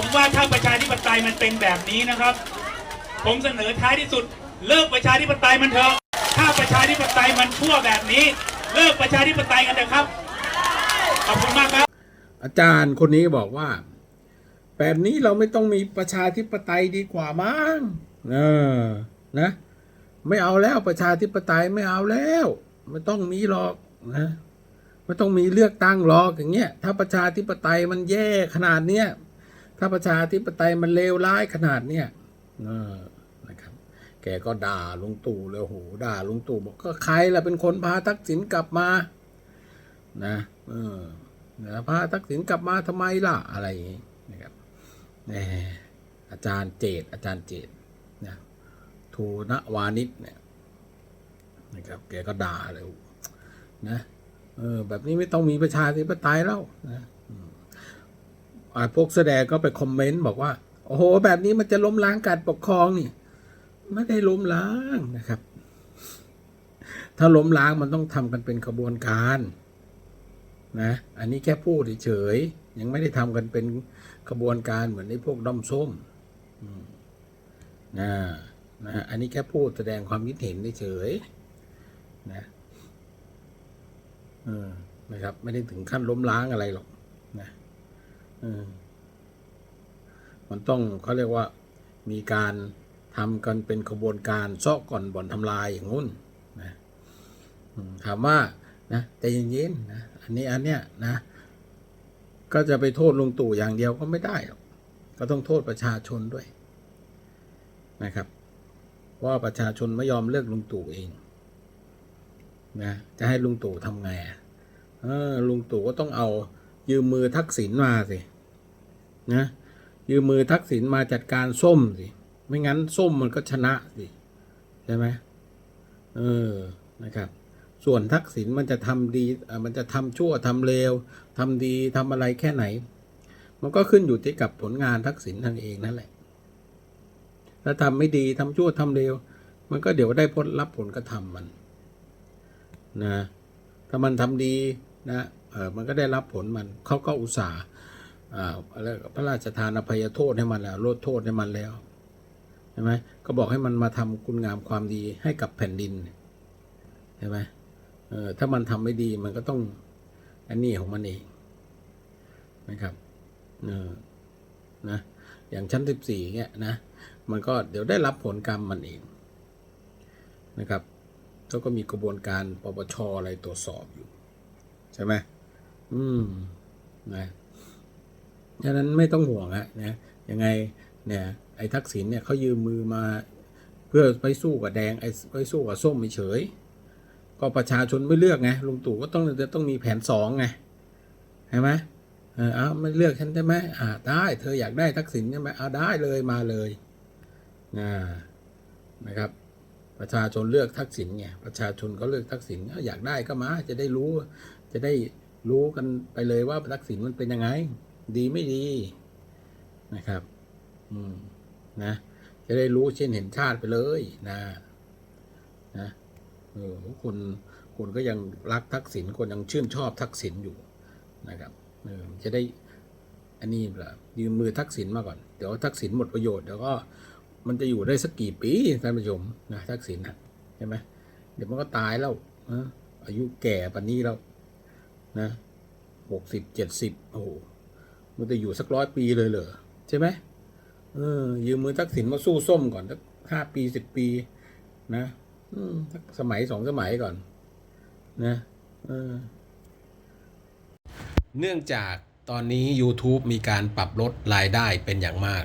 ผมว่าถ้าประชาธิปไตยมันเป็นแบบนี้นะครับ ผมเสนอท้ายที่สุด เลิกประชาธิปไตยมันเถอะ ถ้าประชาธิปไตยมันชั่วแบบนี้ เลิกประชาธิปไตยกันเถอะครับ ขอบคุณมากครับ อาจารย์คนนี้บอกว่า แบบนี้เราไม่ต้องมีประชาธิปไตยดีกว่ามั้งเออนะ ไม่เอาแล้วประชาธิปไตยไม่เอาแล้วไม่ต้องมีหรอกนะไม่ต้องมีเลือกตั้งหรอกอย่างเงี้ยถ้าประชาธิปไตยมันแย่ขนาดเนี้ย ถ้าประชาธิปไตยมันเลวร้ายขนาดเนี้ยนะครับ แกก็ด่าลุงตู่เลยโอ้โหด่าลุงตู่บอกก็ใครล่ะเป็นคนพาทักษิณกลับมา นะเออนะพาทักษิณกลับมาทำไมล่ะอะไรอย่างงี้นะครับแหมอาจารย์เจตอาจารย์เจตนะทูนวานิชเนี่ยนะครับแกก็ด่าเลยนะเออแบบนี้ไม่ต้องมีประชาธิปไตยแล้วนะ พวกแสดงก็ไปคอมเมนต์บอกว่า โอ้โห แบบนี้มันจะล้มล้างการปกครองนี่ ไม่ได้ล้มล้างนะครับ ถ้าล้มล้างมันต้องทำกันเป็นขบวนการนะ อันนี้แค่พูดเฉยยังไม่ได้ทำกันเป็นขบวนการเหมือนไอ้พวกด้อมส้มนะนะอันนี้แค่พูดแสดงความคิดเห็นเฉยนะเออนะครับ ไม่ได้ถึงขั้นล้มล้างอะไรหรอกนะ มันต้องเขาเรียกว่ามีการทำกันเป็นขบวนการซอกก่อนบ่อนทำลายอย่างงู้นนะถามว่านะใจเย็นๆนะอันนี้อันเนี้ยนะ ก็จะไปโทษลุงตู่อย่างเดียวก็ไม่ได้หรอกก็ต้องโทษประชาชนด้วยนะครับ ว่าประชาชนไม่ยอมเลือกลุงตู่เองนะจะให้ลุงตู่ทำไงอะเออลุงตู่ก็ต้องเอา ยืมมือทักษิณมาสินะยืมมือทักษิณมาจัดการส้มสิ ไม่งั้นส้มมันก็ชนะสิใช่ไหมเออนะครับ ส่วนทักษิณมันจะทำดีมันจะทำชั่วทำเลวทำดีทำอะไรแค่ไหน มันก็ขึ้นอยู่ที่กับผลงานทักษิณทางเองนั่นแหละถ้าทำไม่ดีทำชั่วทำเลวมันก็เดี๋ยวได้ผลรับผลกระทำมันนะถ้ามันทำดีนะ มันก็ได้รับผลมันเขาก็อุตส่าห์อะไรพระราชทานอภัยโทษให้มันแล้วลดโทษให้มันแล้วใช่ไหมก็บอกให้มันมาทำคุณงามความดีให้กับแผ่นดินใช่ไหมเออถ้ามันทำไม่ดีมันก็ต้องอันนี้ของมันเองนะครับเออนะอย่างชั้นสิบสี่เงี้ยนะมันก็เดี๋ยวได้รับผลกรรมมันเองนะครับแล้วก็มีกระบวนการปปชอะไรตรวจสอบอยู่ ใช่ไหม อืมนะฉะนั้นไม่ต้องห่วงอะนะยังไง เนี่ย ไอ้ทักษิณเนี่ยเขายืมมือมา เพื่อไปสู้กับแดงไอ้ไปสู้กับส้มเฉย ก็ประชาชนไม่เลือกไงลุงตู่ก็ต้องจะต้องมีแผนสองไงใช่ไหมเออเอาไม่เลือกฉันใช่ไหมอ่าได้ เธออยากได้ทักษิณใช่ไหมเอาได้เลยมาเลยนะนะครับ ประชาชนเลือกทักษิณไงประชาชนก็เลือกทักษิณเอาอยากได้ก็มาจะได้รู้จะได้ รู้กันไปเลยว่าทักษิณมันเป็นยังไง ดีไม่ดีนะครับ อืมนะ จะได้รู้เช่นเห็นชาติไปเลยนะนะเออคนคนก็ยังรักทักษิณคนยังชื่นชอบทักษิณอยู่นะครับเออจะได้อันนี้แหละยืมมือทักษิณมาก่อน เดี๋ยวทักษิณหมดประโยชน์เดี๋ยวก็มันจะอยู่ได้สักกี่ปีท่านผู้ชมนะทักษิณนะใช่ไหมเดี๋ยวมันก็ตายแล้วนะอายุแก่ปันนี้แล้ว นะหกสิบเจ็ดสิบโอ้มันจะอยู่สักร้อยปีเลยเหรอใช่ไหมเออยืมมือทักษิณมาสู้ส้มก่อนสักห้าปีสิบปี นะอืมสักสมัยสองสมัยก่อน นะเออเนื่องจากตอนนี้ YouTube มีการปรับลดรายได้เป็นอย่างมาก